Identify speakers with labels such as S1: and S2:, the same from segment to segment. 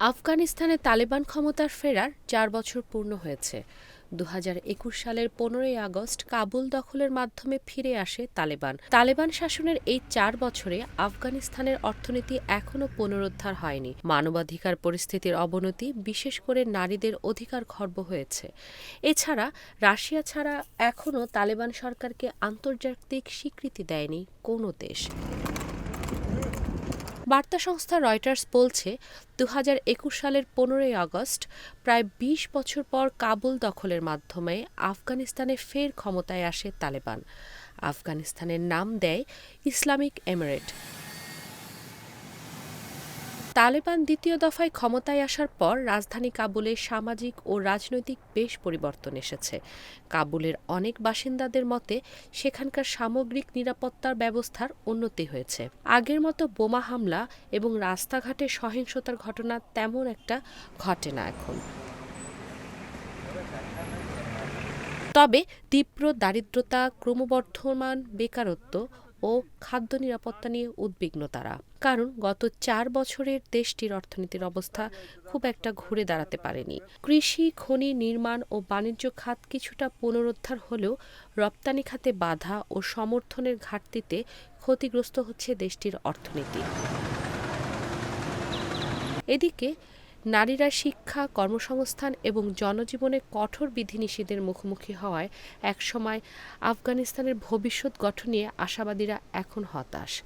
S1: আফগানিস্তানে তালেবান ক্ষমতার ফেরার চার বছর পূর্ণ হয়েছে। দু সালের পনেরোই আগস্ট কাবুল দখলের মাধ্যমে ফিরে আসে তালেবান। তালেবান শাসনের এই চার বছরে আফগানিস্তানের অর্থনীতি এখনও পুনরুদ্ধার হয়নি। মানবাধিকার পরিস্থিতির অবনতি বিশেষ করে নারীদের অধিকার খর্ব হয়েছে। এছাড়া রাশিয়া ছাড়া এখনও তালেবান সরকারকে আন্তর্জাতিক স্বীকৃতি দেয়নি কোনো দেশ। বার্তা সংস্থা রয়টার্স বলছে দু সালের পনেরোই আগস্ট প্রায় ২০ বছর পর কাবুল দখলের মাধ্যমে আফগানিস্তানে ফের ক্ষমতায় আসে তালেবান। আফগানিস্তানের নাম দেয় ইসলামিক এমিরেট। তালেবান দ্বিতীয় দফায় ক্ষমতায় আসার পর রাজধানী কাবুলে সামাজিক ও রাজনৈতিক বেশ পরিবর্তন এসেছে। কাবুলের অনেক বাসিন্দাদের মতে, সেখানকার সামগ্রিক নিরাপত্তার ব্যবস্থার উন্নতি হয়েছে। আগের মতো বোমা হামলা এবং রাস্তাঘাটে সহিংসতার ঘটনা তেমন একটা ঘটে না এখন। তবে তীব্র দারিদ্রতা, ক্রমবর্ধমান বেকারত্ব ও খাদ্য নিরাপত্তা নিয়ে উদ্বিগ্ন তারা। কারণ গত চার বছরের দেশটির অর্থনীতির অবস্থা খুব একটা ঘুরে দাঁড়াতে পারেনি। কৃষি, খনি, নির্মাণ ও বাণিজ্য খাত কিছুটা পুনরুদ্ধার হলেও রপ্তানি খাতে বাধা ও সমর্থনের ঘাটতিতে ক্ষতিগ্রস্ত হচ্ছে দেশটির অর্থনীতি। এদিকে নারীরা শিক্ষা, কর্মসংস্থান এবং জনজীবনে কঠোর বিধিনিষেধের মুখোমুখি হওয়ায় একসময় আফগানিস্তানের ভবিষ্যৎ গঠন নিয়ে আশাবাদীরা এখন হতাশ।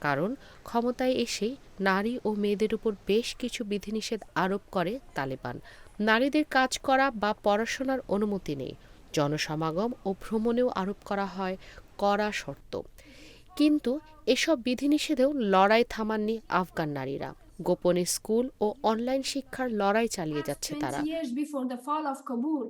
S1: কারণ ক্ষমতায় এসেই নারী ও মেয়েদের উপর বেশ কিছু বিধিনিষেধ আরোপ করে তালেবান। নারীদের কাজ করা বা পড়াশোনার অনুমতি নেই। জনসমাগম ও ভ্রমণেও আরোপ করা হয় কড়া শর্ত। কিন্তু এসব বিধিনিষেধেও লড়াই থামাননি আফগান নারীরা। গোপনে স্কুল ও অনলাইন শিক্ষার লড়াই চালিয়ে যাচ্ছে তারা
S2: 20 years before the fall of Kabul,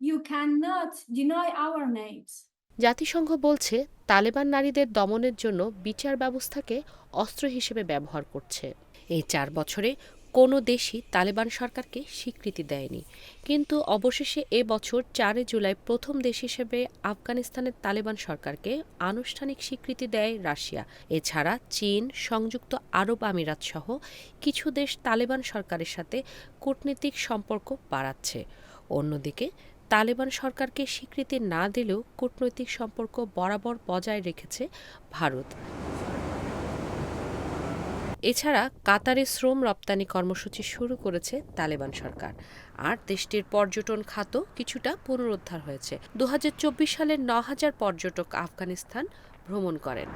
S2: you cannot deny our names.
S1: জাতিসংঘ বলছে তালেবান নারীদের দমনের জন্য বিচার ব্যবস্থাকে অস্ত্র হিসেবে ব্যবহার করছে এই চার বছরে কোনো দেশই তালেবান সরকারকে স্বীকৃতি দেয়নি। কিন্তু অবশেষে এ বছর চারে জুলাই প্রথম দেশ হিসেবে আফগানিস্তানের তালেবান সরকারকে আনুষ্ঠানিক স্বীকৃতি দেয় রাশিয়া। এছাড়া চীন, সংযুক্ত আরব আমিরাত সহ কিছু দেশ তালেবান সরকারের সাথে কূটনীতিক সম্পর্ক বাড়াচ্ছে। অন্যদিকে, তালেবান সরকারকে স্বীকৃতি না দিলেও কূটনৈতিক সম্পর্ক বরাবর বজায় রেখেছে ভারত। এছাড়া কাতারে শ্রম রপ্তানি কর্মসূচি শুরু করেছে তালেবান সরকার। আর দেশটির পর্যটন খাতও কিছুটা পুনরুদ্ধার হয়েছে। দু সালের ন হাজার পর্যটক আফগানিস্তান ভ্রমণ করেন।